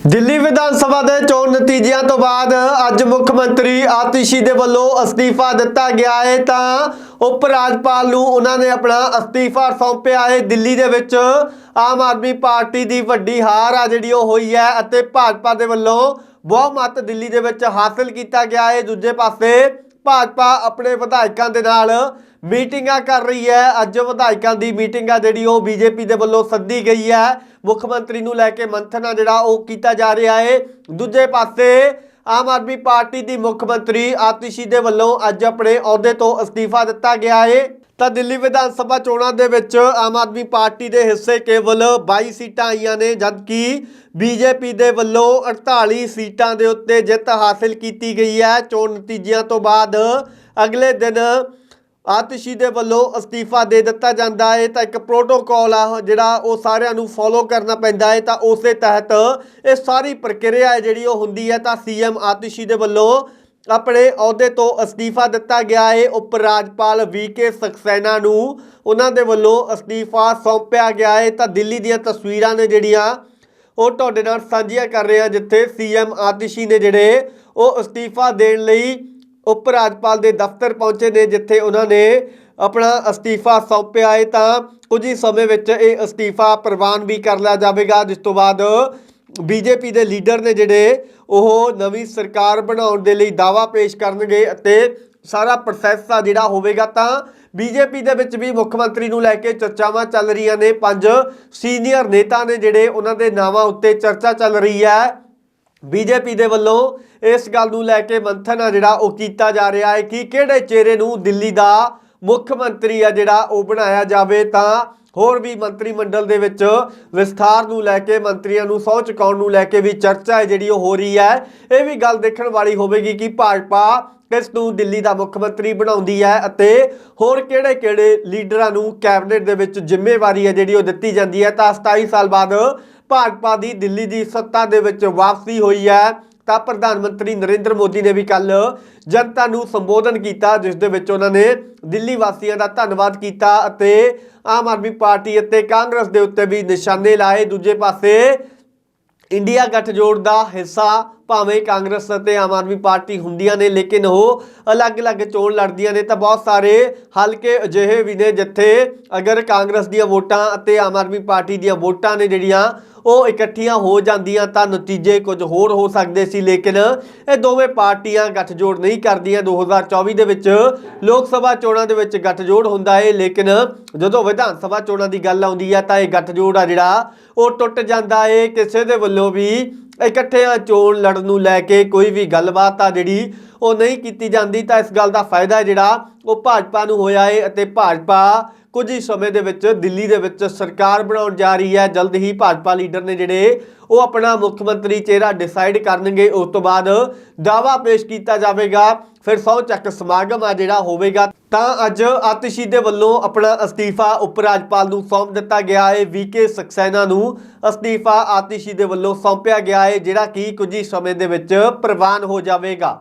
ਦਿੱਲੀ ਵਿਧਾਨ ਸਭਾ ਦੇ ਚੋਣ ਨਤੀਜਿਆਂ ਤੋਂ ਬਾਅਦ ਅੱਜ ਮੁੱਖ ਮੰਤਰੀ ਆਤਿਸ਼ੀ ਦੇ ਵੱਲੋਂ ਅਸਤੀਫਾ ਦਿੱਤਾ ਗਿਆ ਹੈ ਤਾਂ ਉਪ ਰਾਜਪਾਲ ਨੂੰ ਉਹਨਾਂ ਨੇ ਆਪਣਾ ਅਸਤੀਫਾ ਸੌਂਪਿਆ ਹੈ ਦਿੱਲੀ ਦੇ ਵਿੱਚ ਆਮ ਆਦਮੀ ਪਾਰਟੀ ਦੀ ਵੱਡੀ ਹਾਰ ਆ ਜਿਹੜੀ ਉਹ ਹੋਈ ਹੈ ਅਤੇ ਭਾਜਪਾ ਦੇ ਵੱਲੋਂ ਬਹੁਮਤ ਦਿੱਲੀ ਦੇ ਵਿੱਚ ਹਾਸਲ ਕੀਤਾ ਗਿਆ ਹੈ ਦੂਜੇ ਪਾਸੇ ਭਾਜਪਾ ਆਪਣੇ ਵਿਧਾਇਕਾਂ ਦੇ ਨਾਲ ਮੀਟਿੰਗਾਂ ਕਰ ਰਹੀ ਹੈ। ਅੱਜ ਵਿਧਾਇਕਾਂ ਦੀ ਮੀਟਿੰਗ ਆ ਜਿਹੜੀ ਉਹ ਬੀਜੇਪੀ ਦੇ ਵੱਲੋਂ ਸੱਦੀ ਗਈ ਹੈ। ਮੁੱਖ ਮੰਤਰੀ ਨੂੰ ਲੈ ਕੇ ਮੰਥਨ ਆ ਜਿਹੜਾ ਉਹ ਕੀਤਾ ਜਾ ਰਿਹਾ ਹੈ ਦੂਜੇ ਪਾਸੇ ਆਮ ਆਦਮੀ ਪਾਰਟੀ ਦੀ ਮੁੱਖ ਮੰਤਰੀ ਆਤਿਸ਼ੀ ਦੇ ਵੱਲੋਂ ਅੱਜ ਆਪਣੇ ਅਹੁਦੇ ਤੋਂ ਅਸਤੀਫਾ ਦਿੱਤਾ ਗਿਆ ਹੈ ਤਾਂ ਦਿੱਲੀ ਵਿਧਾਨ ਸਭਾ ਚੋਣਾਂ ਦੇ ਵਿੱਚ ਆਮ ਆਦਮੀ ਪਾਰਟੀ ਦੇ ਹਿੱਸੇ ਕੇਵਲ 22 ਸੀਟਾਂ ਆਈਆਂ ਨੇ, ਜਦਕਿ ਬੀਜੇਪੀ ਦੇ ਵੱਲੋਂ 48 ਸੀਟਾਂ ਦੇ ਉੱਤੇ ਜਿੱਤ ਹਾਸਲ ਕੀਤੀ ਗਈ ਹੈ। ਚੋਣ ਨਤੀਜਿਆਂ ਤੋਂ ਬਾਅਦ ਅਗਲੇ ਦਿਨ ਆਤਿਸ਼ੀ ਦੇ ਵੱਲੋਂ ਅਸਤੀਫਾ ਦੇ ਦਿੱਤਾ ਜਾਂਦਾ ਹੈ। ਤਾਂ ਇੱਕ ਪ੍ਰੋਟੋਕਾਲ ਆ, ਜਿਹੜਾ ਉਹ ਸਾਰਿਆਂ ਨੂੰ ਫੋਲੋ ਕਰਨਾ ਪੈਂਦਾ ਹੈ। ਤਾਂ ਉਸੇ ਤਹਿਤ ਇਹ ਸਾਰੀ ਪ੍ਰਕਿਰਿਆ ਹੈ ਜਿਹੜੀ ਉਹ ਹੁੰਦੀ ਹੈ। ਤਾਂ ਸੀਐਮ ਆਤਿਸ਼ੀ ਦੇ ਵੱਲੋਂ ਆਪਣੇ ਅਹੁਦੇ ਤੋਂ ਅਸਤੀਫਾ ਦਿੱਤਾ ਗਿਆ ਹੈ। ਉਪ ਰਾਜਪਾਲ ਵੀਕੇ ਸਕਸੈਨਾ ਨੂੰ ਉਹਨਾਂ ਦੇ ਵੱਲੋਂ ਅਸਤੀਫਾ ਸੌਂਪਿਆ ਗਿਆ ਹੈ। ਤਾਂ ਦਿੱਲੀ ਦੀਆਂ ਤਸਵੀਰਾਂ ਨੇ ਜਿਹੜੀਆਂ, ਉਹ ਤੁਹਾਡੇ ਨਾਲ ਸਾਂਝੀਆਂ ਕਰ ਰਹੇ ਹਾਂ, ਜਿੱਥੇ ਸੀਐਮ ਆਤਿਸ਼ੀ ਨੇ ਜਿਹੜੇ ਉਹ ਅਸਤੀਫਾ ਦੇਣ ਲਈ ਉਪ ਰਾਜਪਾਲ ਦੇ ਦਫ਼ਤਰ ਪਹੁੰਚੇ ਨੇ, ਜਿੱਥੇ ਉਹਨਾਂ ਨੇ ਆਪਣਾ ਅਸਤੀਫਾ ਸੌਂਪਿਆ ਹੈ। ਤਾਂ ਕੁਝ ਹੀ ਸਮੇਂ ਵਿੱਚ ਇਹ ਅਸਤੀਫਾ ਪ੍ਰਵਾਨ ਵੀ ਕਰ ਲਿਆ ਜਾਵੇਗਾ। ਜਿਸ ਤੋਂ ਬਾਅਦ ਬੀਜੇਪੀ ਦੇ ਲੀਡਰ ਨੇ ਜਿਹੜੇ ਉਹ ਨਵੀਂ ਸਰਕਾਰ ਬਣਾਉਣ ਦੇ ਲਈ ਦਾਵਾ ਪੇਸ਼ ਕਰਨਗੇ ਅਤੇ ਸਾਰਾ ਪ੍ਰੋਸੈਸ ਆ ਜਿਹੜਾ ਹੋਵੇਗਾ, ਤਾਂ ਬੀਜੇਪੀ ਦੇ ਵਿੱਚ ਵੀ ਮੁੱਖ ਮੰਤਰੀ ਨੂੰ ਲੈ ਕੇ ਚਰਚਾਵਾਂ ਚੱਲ ਰਹੀਆਂ ਨੇ। ਪੰਜ ਸੀਨੀਅਰ ਨੇਤਾ ਨੇ ਜਿਹੜੇ ਉਹਨਾਂ ਦੇ ਨਾਵਾਂ ਉੱਤੇ ਚਰਚਾ ਚੱਲ ਰਹੀ ਹੈ। ਬੀਜੇਪੀ ਦੇ ਵੱਲੋਂ ਇਸ ਗੱਲ ਨੂੰ ਲੈ ਕੇ ਮੰਥਨ ਆ ਜਿਹੜਾ ਉਹ ਕੀਤਾ ਜਾ ਰਿਹਾ ਹੈ ਕਿ ਕਿਹੜੇ ਚਿਹਰੇ ਨੂੰ ਦਿੱਲੀ ਦਾ ਮੁੱਖ ਮੰਤਰੀ ਆ ਜਿਹੜਾ ਉਹ ਬਣਾਇਆ ਜਾਵੇ ਤਾਂ ਹੋਰ ਵੀ ਮੰਤਰੀ ਮੰਡਲ ਦੇ ਵਿੱਚ ਵਿਸਥਾਰ ਨੂੰ ਲੈ ਕੇ, ਮੰਤਰੀਆਂ ਨੂੰ ਸਹੁੰ ਚੁਕਾਉਣ ਨੂੰ ਲੈ ਕੇ ਵੀ ਚਰਚਾ ਹੈ ਜਿਹੜੀ ਉਹ ਹੋ ਰਹੀ ਹੈ। ਇਹ ਵੀ ਗੱਲ ਦੇਖਣ ਵਾਲੀ ਹੋਵੇਗੀ ਕਿ ਭਾਜਪਾ ਕਿਸ ਨੂੰ ਦਿੱਲੀ ਦਾ ਮੁੱਖ ਮੰਤਰੀ ਬਣਾਉਂਦੀ ਹੈ ਅਤੇ ਹੋਰ ਕਿਹੜੇ-ਕਿਹੜੇ ਲੀਡਰਾਂ ਨੂੰ ਕੈਬਨਿਟ ਦੇ ਵਿੱਚ ਜ਼ਿੰਮੇਵਾਰੀ ਹੈ ਜਿਹੜੀ ਉਹ ਦਿੱਤੀ ਜਾਂਦੀ ਹੈ। ਤਾਂ 27 ਸਾਲ ਬਾਅਦ ਭਾਜਪਾ ਦੀ ਦਿੱਲੀ ਦੀ ਸੱਤਾ ਦੇ ਵਿੱਚ ਵਾਪਸੀ ਹੋਈ ਹੈ, ਤਾਂ ਪ੍ਰਧਾਨ ਮੰਤਰੀ ਨਰਿੰਦਰ ਮੋਦੀ ਨੇ ਵੀ ਕੱਲ ਜਨਤਾ ਨੂੰ ਸੰਬੋਧਨ ਕੀਤਾ, ਜਿਸ ਦੇ ਵਿੱਚ ਉਹਨਾਂ ਨੇ ਦਿੱਲੀ ਵਾਸੀਆਂ ਦਾ ਧੰਨਵਾਦ ਕੀਤਾ ਅਤੇ ਆਮ ਆਦਮੀ ਪਾਰਟੀ ਅਤੇ ਕਾਂਗਰਸ ਦੇ ਉੱਤੇ ਵੀ ਨਿਸ਼ਾਨੇ ਲਾਏ। ਦੂਜੇ ਪਾਸੇ ਇੰਡੀਆ ਗੱਠਜੋੜ ਦਾ ਹਿੱਸਾ ਭਾਵੇਂ ਕਾਂਗਰਸ ਅਤੇ ਆਮ ਆਦਮੀ ਪਾਰਟੀ ਹੁੰਦੀਆਂ ਨੇ, ਲੇਕਿਨ ਉਹ ਅਲੱਗ-ਅਲੱਗ ਚੋਣ ਲੜਦੀਆਂ ਨੇ, ਤਾਂ ਬਹੁਤ ਸਾਰੇ ਹਲਕੇ ਅਜਿਹੇ ਵੀ ਨੇ ਜਿੱਥੇ ਅਗਰ ਕਾਂਗਰਸ ਦੀਆਂ ਵੋਟਾਂ ਅਤੇ ਆਮ ਆਦਮੀ ਪਾਰਟੀ ਦੀਆਂ ਵੋਟਾਂ ਨੇ ਜਿਹੜੀਆਂ ਉਹ ਇਕੱਠੀਆਂ ਹੋ ਜਾਂਦੀਆਂ ਤਾਂ ਨਤੀਜੇ ਕੁਝ ਹੋਰ ਹੋ ਸਕਦੇ ਸੀ, ਲੇਕਿਨ ਇਹ ਦੋਵੇਂ ਪਾਰਟੀਆਂ ਗੱਠਜੋੜ ਨਹੀਂ ਕਰਦੀਆਂ। 2024 ਦੇ ਵਿੱਚ ਲੋਕ ਸਭਾ ਚੋਣਾਂ ਦੇ ਵਿੱਚ ਗੱਠਜੋੜ ਹੁੰਦਾ ਹੈ ਲੇਕਿਨ ਜਦੋਂ ਵਿਧਾਨ ਸਭਾ ਚੋਣਾਂ ਦੀ ਗੱਲ ਆਉਂਦੀ ਹੈ ਤਾਂ ਇਹ ਗੱਠਜੋੜ ਆ ਜਿਹੜਾ, ਉਹ ਟੁੱਟ ਜਾਂਦਾ ਹੈ ਕਿਸੇ ਦੇ ਵੱਲੋਂ ਵੀ ਇਕੱਠਿਆਂ ਚੋਣ ਲੜਨ ਨੂੰ ਲੈ ਕੇ ਕੋਈ ਵੀ ਗੱਲਬਾਤ ਆ ਜਿਹੜੀ ਉਹ ਨਹੀਂ ਕੀਤੀ ਜਾਂਦੀ, ਤਾਂ ਇਸ ਗੱਲ ਦਾ ਫਾਇਦਾ ਜਿਹੜਾ ਉਹ ਭਾਜਪਾ ਨੂੰ ਹੋਇਆ ਏ ਅਤੇ ਭਾਜਪਾ ਕੁਝ ਹੀ ਸਮੇਂ ਦੇ ਵਿੱਚ ਦਿੱਲੀ ਦੇ ਵਿੱਚ ਸਰਕਾਰ ਬਣਾਉਣ ਜਾ ਰਹੀ ਹੈ। ਜਲਦ ਹੀ ਭਾਜਪਾ ਲੀਡਰ ਨੇ ਜਿਹੜੇ ਉਹ ਆਪਣਾ ਮੁੱਖ ਮੰਤਰੀ ਚਿਹਰਾ ਡਿਸਾਈਡ ਕਰਨਗੇ, ਉਸ ਤੋਂ ਬਾਅਦ ਦਾਵਾ ਪੇਸ਼ ਕੀਤਾ ਜਾਵੇਗਾ। ਫਿਰ ਸਹੁੰ ਚੱਕ ਸਮਾਗਮ ਆ ਜਿਹੜਾ ਹੋਵੇਗਾ। ਤਾਂ ਅੱਜ ਆਤਿਸ਼ੀ ਦੇ ਵੱਲੋਂ ਆਪਣਾ ਅਸਤੀਫਾ ਉਪ ਰਾਜਪਾਲ ਨੂੰ ਸੌਂਪ ਦਿੱਤਾ ਗਿਆ ਹੈ। ਵੀਕੇ ਸਕਸੈਨਾ ਨੂੰ ਅਸਤੀਫਾ ਆਤਿਸ਼ੀ ਦੇ ਵੱਲੋਂ ਸੌਂਪਿਆ ਗਿਆ ਹੈ, ਜਿਹੜਾ ਕਿ ਕੁਝ ਹੀ ਸਮੇਂ ਦੇ ਵਿੱਚ ਪ੍ਰਵਾਨ ਹੋ ਜਾਵੇਗਾ।